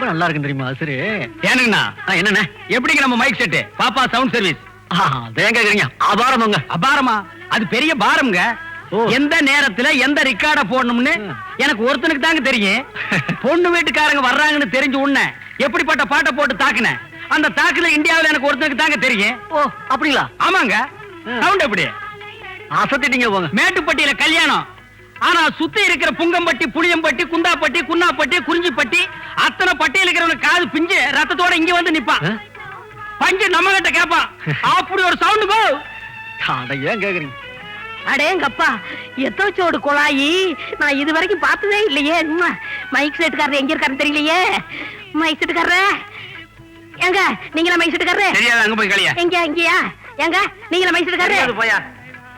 ரொம்ப நல்லா இருக்கு தெரியுமா சரி ஏனுங்கண்ணா? என்னண்ணே? எப்படிங்க நம்ம மைக் செட்டு பாப்பா சவுண்ட் சர்வீஸ் தேங்க கேக்குறீங்க? அபாரமாங்க. அபாரமா? அது பெரிய பாரம்ங்க. எந்த நேரத்துல எந்த ரெக்கார்ட போடணும்னு. எனக்கு ஒருத்தனுக்கு தாங்க தெரியும். பொண்ணு வீட்டுக்காரங்க வர்றாங்கன்னு தெரிஞ்சு உன்ன எப்படிப்பட்ட பாட்டை போட்டு தாக்குன அந்த தாக்குல இந்தியாவுல எனக்கு ஒருத்தனுக்கு தாங்க தெரியும். ஓ அப்படிங்களா? ஆமாங்க. சவுண்ட் எப்படி? அசத்திட்டீங்க போங்க. மேட்டுப்பட்டியில கல்யாணம். ஆனா சுத்தி இருக்கிற புங்கம்பட்டி புளியம்பட்டி குந்தாப்பட்டி குன்னாப்பட்டி குறிஞ்சிப்பட்டி அத்தனை பட்டியல் இருக்கிறவனுக்கு காது பிஞ்சு ரத்தத்தோட இங்க வந்து நிப்பான்? பஞ்சு நம்ம கிட்ட கேப்பான் அப்படி ஒரு சவுண்டு ஏன் கேக்குறீங்க? அடேங்கப்பா எத்தோச்சோடு குழாயி நான் இது வரைக்கும் பார்த்ததே இல்லையே. மைக் செட்டுக்காரர் எங்க இருக்காருன்னு தெரியலையே. மைக் செட்டுக்காரரே எங்க நீங்களா மைக் செட்டுக்காரரு தெரியாது அங்க போய் களியா எங்க இங்கயா? எங்க நீங்களா மைக் செட்டுக்காரரு போயா.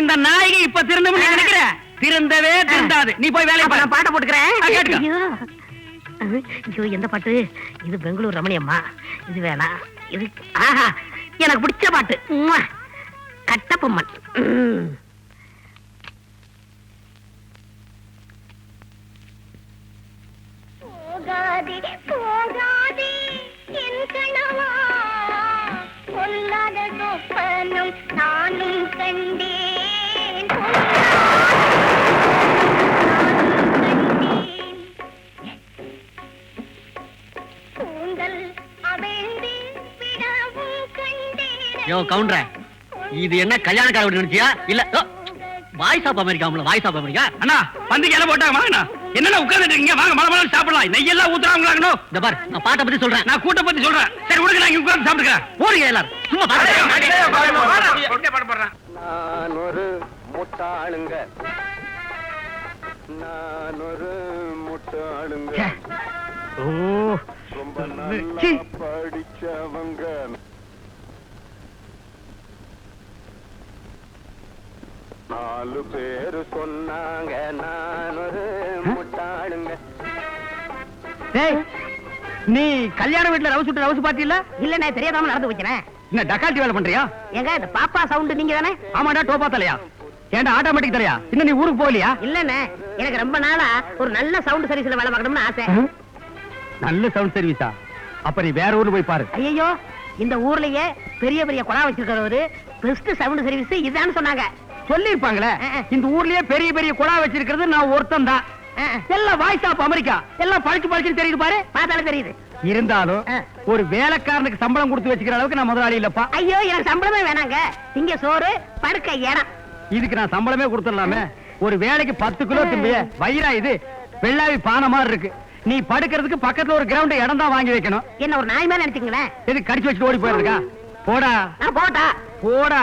இந்த நாயகி இப்ப திருந்தவும் நீ நினைக்கிற? திருந்தவே திருந்தாது. நீ போய் பாரு. நான் பாட்டை போட்டுக்கிறேன். ஐயோ. எந்த பாட்டு? இது பெங்களூர் ரமணியம்மா. இது வேணாம் இது ஆஹா எனக்கு பிடிச்ச பாட்டு. போகாதே போகாதே என் பொல்லாத சொப்பனம் நானும் கண்டேன் யோ கவுண்டர. இது என்ன கல்யாண நினைச்சியா? இல்ல voice of America voice of America. அண்ணா பந்திக்கு இலை போட்டாங்க வாங்கண்ணா என்னென்ன உட்கார்ந்துட்டு இருக்கீங்க? வாங்க மலை மலை சாப்பிடலாம். நெய்யெல்லாம் ஊத்துறாங்களாங்கண்ணோ. இந்த பார் நான் பாட்டை பத்தி சொல்றேன். நான் கூட்ட பத்தி சொல்றேன். சரி விடுங்க நான் இங்க உட்கார்ந்து சாப்பிட்டுக்கிறேன். போறீங்க எல்லாரும். சும்மா பாருங்க. நான் ஒரு முட்டாளுங்க. நான் ஒரு முட்டாளுங்க. ஓ ரொம்ப நல்லா சீ. படிச்சவங்க. நாலு பேரு சொன்னாங்க நான் ஒரு முட்டாளுங்க. டேய் நீ கல்யாண வீட்டுல ரவுஸ் விட்டு ரவுஸ் பாத்தியில இல்ல நான் தெரியாதாம நடந்து வைக்கிறேன் என்ன டக்கால்ட்டி வேலை பண்றியா? ஏங்க இந்த பாப்பா சவுண்ட் நீங்க தானே ஆமாடா டோப்பா தலையா? ஏன்டா ஆட்டோமேட்டிக் தலையா? இன்னும் நீ ஊருக்கு போகலையா? இல்லண்ணே எனக்கு ரொம்ப நாளா ஒரு நல்ல சவுண்ட் சர்வீஸ்ல வேலை பார்க்கணும்னு ஆசை. நல்ல சவுண்ட் சர்வீஸா அப்ப நீ வேற ஊர்ல போய் பாரு. ஐயோ இந்த ஊர்லயே பெரிய பெரிய குழா வச்சிருக்கிறவரு பெஸ்ட் சவுண்ட் சர்வீஸ் இதான்னு சொன்னாங்க. சொல்லிருப்பாங்களே. இந்த ஊர்லயே பெரிய பெரிய குழா வச்சிருக்கிறது நான் ஒருத்தன் தான். எல்லாம் வாய்ஸ் ஆஃப் அமெரிக்கா எல்லாம் படிச்சு படிச்சு தெரியுது பாரு. பார்த்தாலும் தெரியுது. இருந்தாலும். ஒரு வேலைக்காரனுக்கு சம்பளம் கொடுத்து வச்சுக்கிற அளவுக்கு நான் முதலாளி இல்லப்பா. ஐயோ எனக்கு சம்பளமே வேணாங்க. இங்க சோறு படுக்க இடம். இதுக்கு நான் சம்பளமே கொடுத்துடலாமே. ஒரு வேலைக்கு பத்து கிலோ திம்பிய. வயிறா இது. வெள்ளாவி பானை மாதிரி இருக்கு. நீ படுக்கிறதுக்கு பக்கத்துல ஒரு கிரவுண்ட் இடம் தான் வாங்கி வைக்கணும். என்ன ஒரு நாய் மாதிரி நினைச்சுங்களேன்? எது கடிச்சு வச்சுட்டு ஓடி போயிருக்கா போடா. போட்டா. போடா.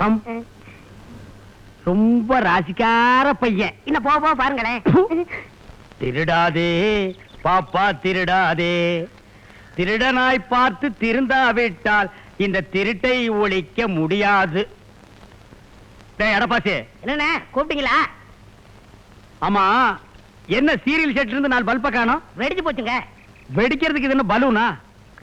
come. ரொம்ப ராசிக்கார பையன். இன்னும் போக போக பாருங்களேன் திருடாதே பாப்பா திருடாதே. திருடனாய் பார்த்து திருந்தாவிட்டால் இந்த திருட்டை ஒழிக்க முடியாது. டேய் எடப்பாசி என்னண்ணே கூப்பிட்டீங்களா? ஆமா என்ன சீரியல் செட் இருந்து நாலு பல்ப காணோம்? வெடிச்சு போச்சுங்க. வெடிக்கிறதுக்கு இது என்ன பலூனா?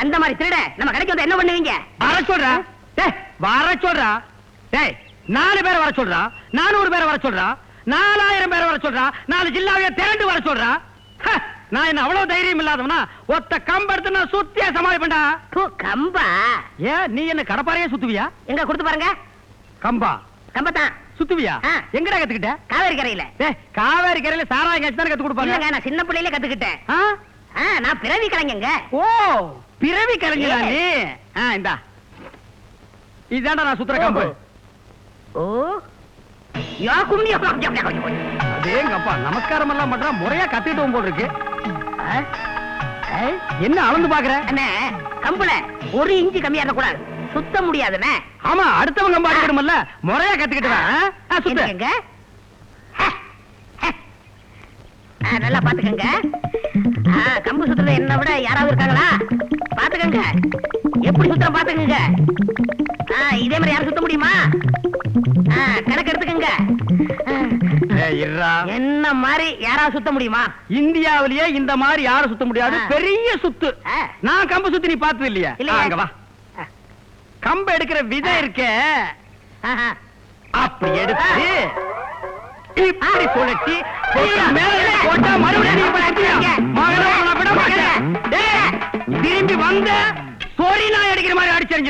அந்த மாதிரி திருட நம்ம கடைக்கு வந்து என்ன பண்ணுவீங்க? வர சொல்றா. டேய் வர சொல்றா. டேய் நாலு பேரை வர சொல்றா. நானூறு பேரை வர சொல்றா. நாலாயிரம் பேரை வர சொல்றா. நாலு ஜில்லாவைய திரண்டு வர சொல்றா. நான் என்ன அவ்வளவு தைரியம் இல்லாதவனா? ஒத்த கம்பெடுத்து நான் சுத்தியா சமாளிப்பேன்டா. கம்பா? ஏன் நீ என்ன கடப்பாறையே சுத்துவியா? எங்க கொடுத்து பாருங்க. கம்பா. கம்பத்தான். சுத்துவியா. எங்கடா கத்துக்கிட்ட? காவேரி கரையில. காவேரி கரையில சாராயம் கட்சி கத்து கொடுப்பாங்க. நான் சின்ன பிள்ளையில கத்துக்கிட்டேன். நான் பிறவி கலைஞங்க. ஓ பிறவி கலைஞரா. நீ? இந்தா. இதாண்டா நான் சுத்துற கம்பு. ஓ. யா கும்மி அதேங்கப்பா நமஸ்காரம் எல்லாம் பண்றா முறையா கத்துக்கிட்டு போல் இருக்கு என்ன அளந்து பாக்குற? அண்ணே கம்புல ஒரு இன்ச்சு கம்மியா இருக்க கூடாது. சுத்த முடியாதுண்ணே. ஆமா அடுத்தவங்க கம்பு அடிக்கணும்ல முறையா கத்துக்கிட்டு வா. ஆ? ஆ, சுத்து. என்னங்க? ஹ, ஹ. ஆ, நல்லா பாத்துக்கங்க. கம்பு சுத்துறது என்ன விட யாராவது இருக்காங்களா? பாத்துக்கங்க. எப்படி சுத்துற பாத்துக்கங்க? இதே மாதிரி யாரும் சுத்த முடியுமா? கணக்கு எடுத்துக்கங்க. என்ன மாதிரி யாராவது சுத்த முடியுமா? இந்தியாவிலேயே இந்த மாதிரி யாரும் சுத்த முடியாது. பெரிய சுத்து. நான் கம்பு சுத்தி நீ பார்த்தது இல்லையா? அங்க வா. கம்பு எடுக்கிற விதை இருக்கே. அப்படி எடுத்து இப்படி சுழட்டி போட்டா மறுபடியும்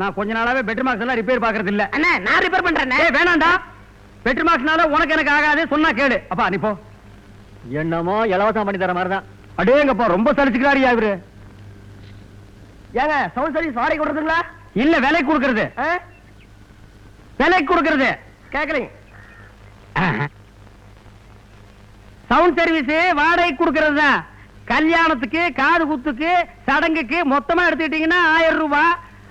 நான் கொஞ்ச நாளாவே பெட்ரு மார்க்ஸ் எல்லாம் ரிப்பேர் பாக்குறது இல்ல. அண்ணா நான் ரிப்பேர் பண்றேண்ணே ஏய் வேணாம்டா. பெட்ரு மார்க்ஸ்னால உனக்கு எனக்கு ஆகாது சொன்னா கேளு. அப்பா நீ போ. என்னமோ இலவசம் பண்ணி தர மாதிரி தான் அடேங்கப்பா ரொம்ப சலிச்சுக்கிறாரியா இவரு? ஏங்க சவுண்ட் சர்வீஸ் வாடகை கொடுத்துங்களா இல்ல விலை கொடுக்கறது. விலை கொடுக்கறது. கேட்கலீங்க சவுண்ட் சர்வீஸ் வாடகை கொடுக்கறது தான் கல்யாணத்துக்கு காது குத்துக்கு சடங்குக்கு மொத்தமா எடுத்துக்கிட்டீங்கன்னா ஆயிரம் ரூபாய்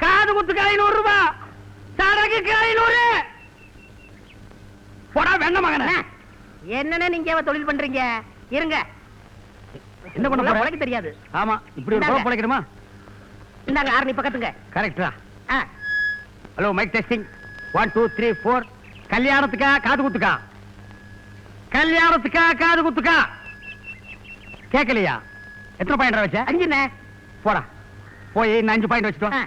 காது குத்துக்கு ஐநூறு ரூபாய் சடங்குக்கு ஐநூறு. போடா வெண்ண மகன. என்னண்ணே நீங்க தொழில் பண்றீங்க? இருங்க. என்ன பண்ண? உழைக்க தெரியாது. ஆமா இப்படி ஒரு. குழப்பம் பிழைக்கணுமா இந்தாங்க ஆரணி பக்கத்துங்க கரெக்டா hello mic testing one two three four கல்யாணத்துக்கா காது குத்துக்கா? கல்யாணத்துக்கா காது குத்துக்கா? கேட்கலையா எத்தனை பாயிண்ட் வச்ச? அஞ்சுண்ணே போடா. போய் இன்னும் அஞ்சு பாயிண்ட் வச்சுட்டு வா. ஆ.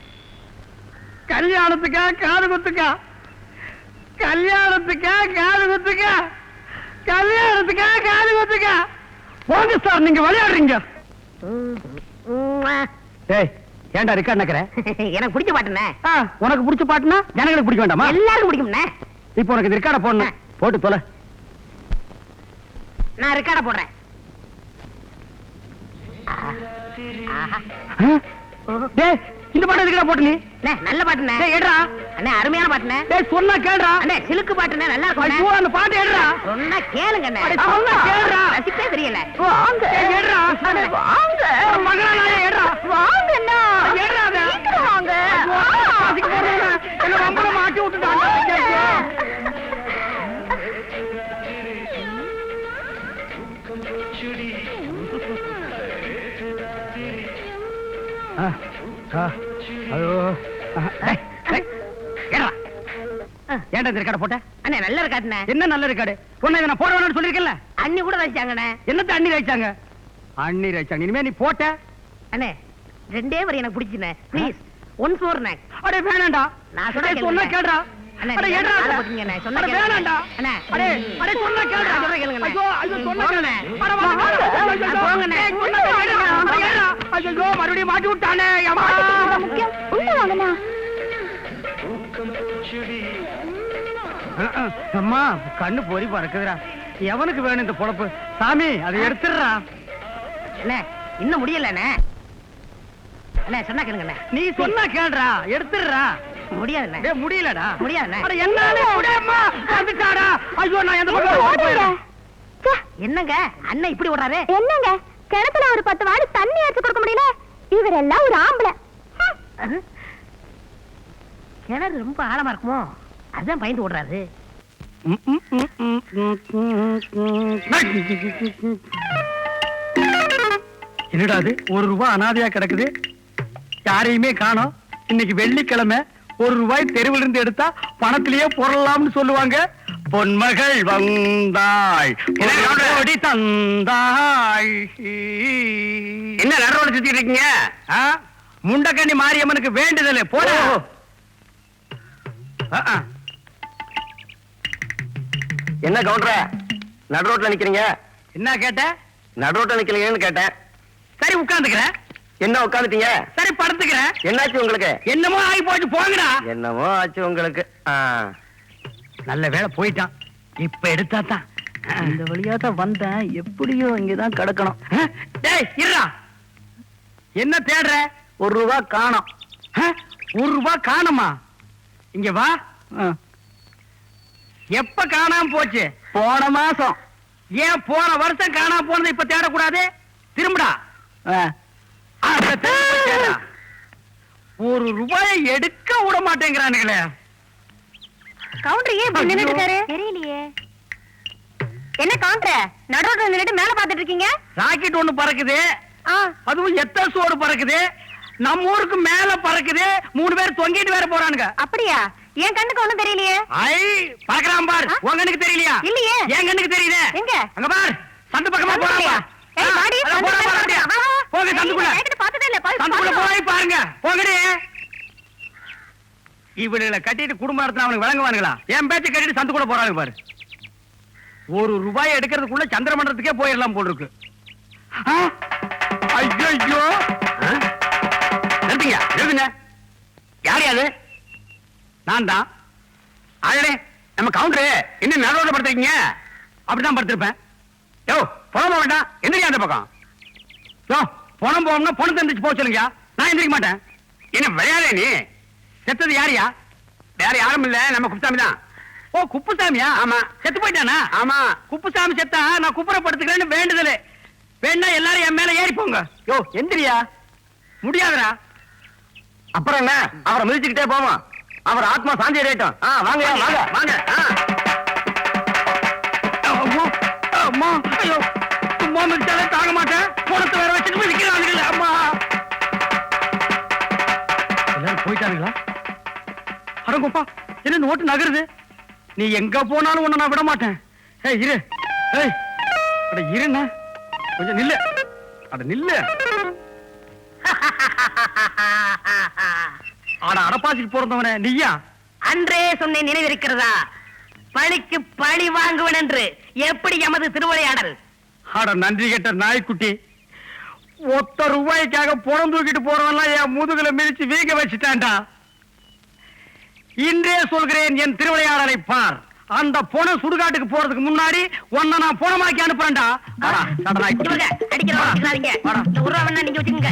கல்யாணத்துக்கா காது குத்துக்கா? கல்யாணத்துக்கா காது குத்துக்கா? கல்யாணத்துக்கா காது குத்துக்கா? போங்க சார் நீங்க விளையாடுறீங்க. டேய் ஏன்டா ரெக்கார்ட் நக்கற? எனக்கு பிடிச்ச பாட்டுண்ணே. உனக்கு பிடிச்ச பாட்டுனா ஜனங்களுக்கு பிடிக்க வேண்டாமா? எல்லாருக்கும் பிடிக்கும்ண்ணே. இப்போ உனக்கு இந்த ரெக்கார்ட போடணும். போட்டு தொலை. நான் ரெக்கார்ட போடுறேன். டேய் இந்த பாட்டு எதுக்குடா போட்டு நீ நல்ல பாட்டுண்ணே. டேய் எடுடா அண்ணே அருமையான டேய் சொன்னா கேளுடா. அண்ணே சிலுக்கு பாட்டுண்ணே நல்லா ஐயோ இருக்கும் அந்த பாட்டு எடுடா சொன்னா கேளுங்க அண்ணே சொன்னா கேளுடா. ரசிப்பே தெரியல. வாங்க. எடுடா அண்ணே, வாங்க. மகளா நாயே எடுடா வாங்க அண்ணா. அதை. சீக்கிரம் வாங்க. ஐயோ, அதுக்கு போறேன். என்ன வம்பல மாட்டி விட்டுட்டாங்க ஆ, ஏறா. ஏன்டா இந்த ரெக்கார்ட போட்ட? அண்ணே நல்ல இருக்காட்டுண்ணே என்ன நல்ல ரெக்கார்டு? உன்னை நான் போட வேணும்னு சொல்லிருக்கேன்ல அண்ணி கூட ரசிச்சாங்கண்ணே என்னத்த அண்ணி வச்சாங்க அண்ணி வச்சாங்க இனிமே நீ போட்ட? அண்ணே ரெண்டே வரி எனக்கு பிடிச்சுண்ணே ப்ளீஸ் ஒன் ஃபோர்ண்ணே அடே வேணாண்டா. நான் சொன்னா சொன்னா அடே? போட்டீங்கண்ணே, சொன்னா கேளுங்க. வேணாண்டா. அண்ணே. அடே, அடே, சொன்னா கேளுடா. ஐயோ, ஐயோ, சொன்னா. அட, சொன்னா கேளுடா. ஐயோ, மறுபடியும் மாட்டி விட்டானே அம்மா கண்ணு பொறி பறக்குதுடா. எவனுக்கு வேணும் இந்த பொழப்பு? சாமி அதை எடுத்துடுறா. அண்ணே இன்னும் முடியலண்ணே அண்ணே. சொன்னா கேளுங்கண்ணே. நீ சொன்னா கேளுடா எடுத்துடுறா. முடியாதுண்ணே டேய் முடியலடா. முடியாதுண்ணே. அட என்னாலே முடியாம வந்துட்டாடா. ஐயோ நான் எந்த பக்கம் போயிடுறேன் என்னங்க? அண்ணன் இப்படி ஓடுறாரு? என்னங்க? கிணத்துல ஒரு பத்து வாடி தண்ணி அடிச்சு கொடுக்க முடியல? இவரெல்லாம் ஒரு ஆம்பளை. கிணறு ரொம்ப ஆழமா இருக்குமோ? அதான் பயந்து ஓடுறாரு. என்னடா அது? ஒரு ரூபாய் அனாதையா கிடக்குது. யாரையுமே காணோம். இன்னைக்கு வெள்ளிக்கிழமை ஒரு ரூபாய் தெருவில் இருந்து எடுத்தா பணத்திலேயே பொருளாம்னு சொல்லுவாங்க. பொன்மகள் வந்தாய் பொன்னோடி தந்தாய். என்ன நடுவோட சுத்திட்டு இருக்கீங்க? முண்டக்கண்ணி மாரியம்மனுக்கு வேண்டுதல் போட. என்ன கவுண்டர? நடு ரோட்ல நிக்கிறீங்க? என்ன கேட்ட? நடு ரோட்ல நிக்கிறீங்கன்னு கேட்டேன். சரி உட்கார்ந்துக்கிறேன் என்ன உட்காந்துட்டீங்க? சரி படுத்துக்கிறேன். என்னாச்சு உங்களுக்கு? என்னமோ ஆகி போச்சு போங்கடா. என்னமோ ஆச்சு உங்களுக்கு. நல்ல வேலை போயிட்டான். இப்ப எடுத்தா தான். இந்த வழியா தான் வந்தேன். எப்படியோ இங்கதான் கிடக்கணும். டேய் இருடா. என்ன தேடுற? ஒரு ரூபா காணோம்? ஒரு ரூபா காணுமா? இங்க வா. எப்ப காணாம போச்சு? போன மாசம். ஏன் போன வருஷம் காணாம போனது இப்ப தேடக்கூடாது? திரும்புடா. ஒரு ரூபாயை எடுக்க விட மாட்டேங்கிறானுங்களே. கவுண்டர் ஏன் இப்படி நின்னுட்டு இருக்காரு? தெரியலையே. என்ன கவுண்டர்? நடுரோட்ல நின்னுட்டு மேல பாத்துட்டு இருக்கீங்க? ராக்கெட் ஒண்ணு பறக்குது. அதுவும் எத்த சோடு பறக்குது? நம்ம ஊருக்கு மேல பறக்குது. மூணு பேர் தொங்கிட்டு வேற போறானுங்க. அப்படியா? என் கண்ணுக்கு ஒண்ணும் தெரியலையே. ஐ பறக்குறான் பார்? உன் கண்ணுக்கு தெரியலையா? இல்லையே. என் கண்ணுக்கு தெரியுதே எங்க? அங்க பார். சந்து பக்கமா? பார். ஏய், வாடி, அதான் சந்து போறான் பார் பக்கமா அப்படியே. வா, வா. போங்க சந்துக்குள்ள. என்கிட்ட பார்த்ததே இல்ல, போய் சந்துக்குள்ள. போய் பாருங்க. போங்கடி. இவனுங்களை கட்டிட்டு குடும்பம் நடத்தின அவனுக்கு விளங்குவானுங்களா? என் பேச்ச கட்டிட்டு சந்துக்குள்ள போறாங்க பாரு. ஒரு ரூபாய் எடுக்கிறதுக்குள்ள சந்திரமண்டலத்துக்கே போயிடலாம் போல் இருக்கு ஐயோ நிறுத்துங்க. நிறுத்துங்க. யார் அது? நான் தான் ஆளே நம்ம கவுண்டரு இன்னும் நடுவோட படுத்துருக்கீங்க. அப்படிதான் படுத்திருப்பேன். யோ போக வேண்டாம். எந்திரியா அந்த பக்கம். யோ பணம் போகணும்னா பணம் தந்துச்சு போக சொல்லுங்க நான் எந்திரிக்க மாட்டேன். என்ன விளையாட நீ? செத்தது யாரியா வேற யாரும் இல்ல நம்ம குப்புசாமி தான். ஓ குப்புசாமியா? ஆமா. செத்து போயிட்டானா? ஆமா. குப்புசாமி செத்தா நான் குப்புறப்படுத்துக்கிறேன்னு வேண்டுதல். வேணா எல்லாரும் என் மேல ஏறி போங்க. யோ எந்திரியா? முடியாதுடா. அப்புறம் என்ன? அவரை மிதிச்சுக்கிட்டே போவோம். அவர் ஆத்மா சாந்தி அடையட்டும் வாங்க வாங்க. வாங்க ஆ. அம்மா அம்மா ஐயோ சும்மா மிதிச்சாலே தாங்க மாட்டேன். பணத்தை வேற வச்சுட்டு அம்மா. எல்லாரும் என்ன நோட்டு நகருது? நீ எங்க போனாலும் உன்னை நான் விட மாட்டேன் ஏய் இரு. ஏய் அட இருண்ணா. கொஞ்சம் நில்லு. அட நில்லு. அட அடப்பாசிக்கு பிறந்தவனே நீயா? அன்றே சொன்னேன் நினைவிருக்கிறதா? பழிக்கு பழி வாங்குவன் என்று. எப்படி எமது திருவிளையாடல்? அட நன்றி கெட்ட நாய்க்குட்டி. ஒத்த ரூபாய்க்காக புறம் தூக்கிட்டு போறவன்லாம் என் முதுகுல மிதிச்சு வீங்க வச்சுட்டான்டா. இன்றே சொல்கிறேன் என் திருவிளையாடலை பார். அந்த பொண சுடுகாட்டுக்கு போறதுக்கு முன்னாடி உன்னை நான் புணமாக்கி அனுப்புறேன்டா. நீங்க வச்சுக்கோங்க.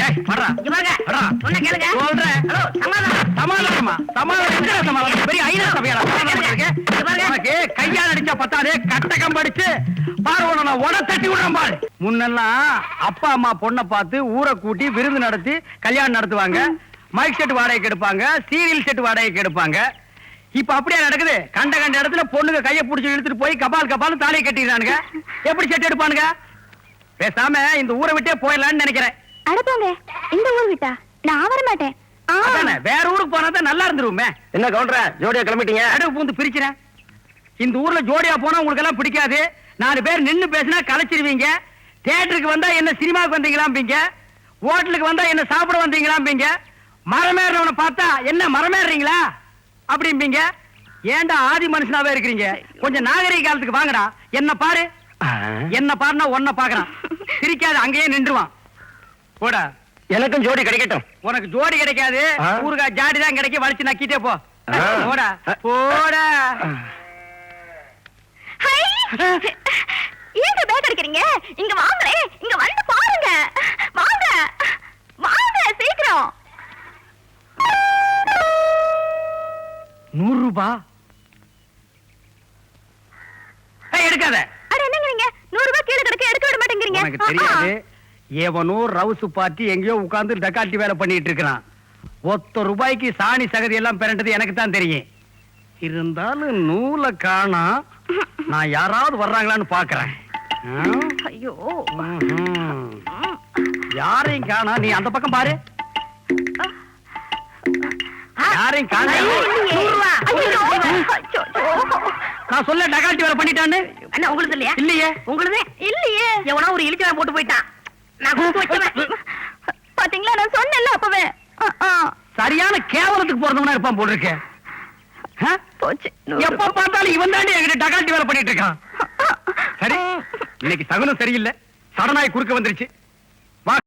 சொல்றேன். சமாதானம். சமாதானமா பெரிய ஐநா சபையாடா. உனக்கு கையால் அடிச்சா பத்தாதே கட்டகம் படிச்சு பார்வன உட தட்டி விடுறேன் பாரு. முன்னெல்லாம் அப்பா அம்மா பொண்ணை பார்த்து ஊரை கூட்டி விருந்து நடத்தி கல்யாணம் நடத்துவாங்க. மைக் செட் வாடகைக்கு எடுப்பாங்க சீரியல் செட் வாடகைக்கு எடுப்பாங்க. இப்ப அப்படியே நடக்குது? கண்ட கண்ட இடத்துல பொண்ணுங்க கையை பிடிச்சி இழுத்துட்டு போய் கபால் கபால் தாலியை கட்டிடுறானுங்க. எப்படி செட் எடுப்பானுங்க? பேசாம இந்த ஊரை விட்டே போயிடலாம்னு நினைக்கிறேன். அடப்பாங்க இந்த ஊர் விட்டா? நான் வர மாட்டேன். வேற ஊருக்கு போனா தான் நல்லா இருந்துருமே. என்ன கவுண்டர ஜோடியா கிளம்பிட்டீங்க? அடுப்பு பூந்து பிரிக்கிறேன் இந்த ஊர்ல ஜோடியா போனா உங்களுக்கு எல்லாம் பிடிக்காது. நாலு பேர் நின்னு பேசினா கலைச்சிருவீங்க. தியேட்டருக்கு வந்தா என்ன சினிமாவுக்கு வந்தீங்களாம்பீங்க. ஹோட்டலுக்கு வந்தா என்ன சாப்பிட வந்தீங்களாம்பீங்க. மரமேறவனை பார்த்தா என்ன மரமேறீங்களா? அப்படிம்பீங்க. ஏன்டா ஆதி மனுஷனாவே இருக்கிறீங்க? கொஞ்சம் நாகரிக காலத்துக்கு வாங்கடா. என்ன பாரு? என்ன பாருனா ஒன்ன பாக்குறான் சிரிக்காது அங்கேயே நின்றுவான். போடா. எனக்கும் ஜோடி கிடைக்கட்டும். உனக்கு ஜோடி கிடைக்காது. ஆ? ஊருகா ஜாடி தான் கிடைக்கும். வலிச்சு நக்கிட்டே போ. போடா. போடா! ஏங்க பேக் அடிக்கிறீங்க? இங்க வாங்களே இங்க வந்து பாருங்க. வாங்க. வாங்க சீக்கிரம். நூறு ஏய், எடுக்காத. அட என்னங்க நீங்க? நூறு ரூபாய் கீழே கிடக்க எடுக்க விட மாட்டேங்கிறீங்க. உனக்கு தெரியாது. எவனோ ரவுசு பார்ட்டி எங்கேயோ உட்கார்ந்து டக்காட்டி வேலை பண்ணிட்டு இருக்கிறான். ஒத்த ரூபாய்க்கு சாணி சகதி எல்லாம் பிறண்டது எனக்கு தான் தெரியும். இருந்தாலும் நூலை காணா நான் யாராவது வர்றாங்களான்னு பாக்குறேன்? ஐயோ. யாரையும் காணா நீ அந்த பக்கம் பாரு. யாரையும் காணா. நான் சொல்ல டகாட்டி வேலை பண்ணிட்டான்னு? உங்களுக்கு இல்லையா? இல்லையே. உங்களுது? இல்லையே. எவனா ஒரு இழிச்சவன் போட்டு போயிட்டான். பாத்தீங்களா? நான் சொன்னேன்ல அப்பவே. சரியான கேவலத்துக்கு பிறந்தவனா இருப்பான் போல இருக்கு ஆ? போச்சு. நூறு எப்ப பார்த்தாலும் இவன் தாண்டி என்கிட்ட டகாட்டி வேலை பண்ணிட்டு இருக்கான். சரி இன்னைக்கு சகுனம் சரியில்லை. சடனாய் குறுக்க வந்துருச்சு.